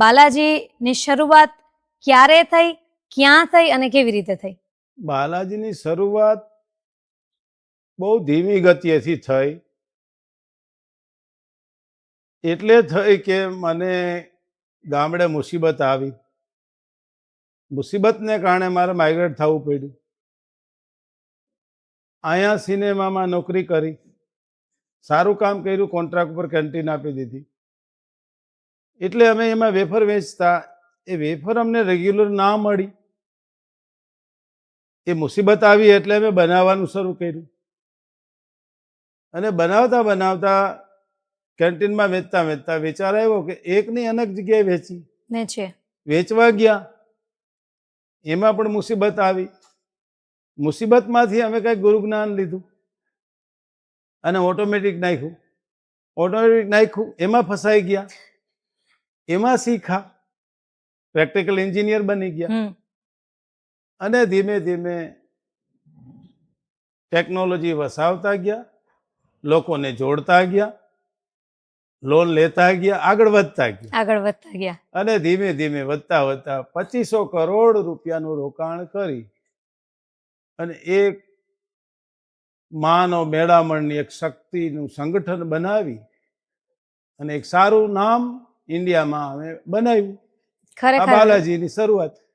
બાલાજીની શરૂઆત ક્યારે થઈ, ક્યાં થઈ અને કેવી રીતે થઈ? બાલાજીની શરૂઆત બહુ ધીમી ગતિએથી થઈ. એટલે થઈ કે મને ગામડે મુસીબત આવી. મુસીબતને કારણે મારે માઇગ્રેટ થવું પડ્યું. અહીંયા સિનેમામાં નોકરી કરી. સારું કામ કર્યું કોન્ટ્રાક્ટ ઉપર કેન્ટીન આપી દીધી. એટલે અમે એમાં વેફર વેચતા. એ વેફર અમને રેગ્યુલર ના મળી. એ મુસીબત આવી એટલે અમે બનાવવાનું શરૂ કર્યું. અને બનાવતા બનાવતા કેન્ટીનમાં વેચતા વેચતા વિચાર આવ્યો કે એકની અનેક જગ્યાએ વેચી. વેચવા ગયા. એમાં પણ મુસીબત આવી. મુસીબતમાંથી અમે કંઈક ગુરુ જ્ઞાન લીધું. અને ઓટોમેટિક નાખ્યું. ઓટોમેટિક નાખ્યું એમાં ફસાઈ ગયા. એમાં શીખા. પ્રેક્ટિકલ એન્જિનિયર બની ગયા. અને ધીમે ધીમે ટેકનોલોજી વસાવતા ગયા લોકોને જોડતા ગયા લોન લેતા ગયા આગળ વધતા ગયા. આગળ વધતા ગયા. અને ધીમે ધીમે વધતા વધતા પચીસો કરોડ રૂપિયાનું રોકાણ કરી. અને એક માનો મેળામણની એક શક્તિનું સંગઠન બનાવી. અને એક સારું નામ ઇન્ડિયામાં અમે બનાવ્યું. ખરેખર. બાલાજીની શરૂઆત.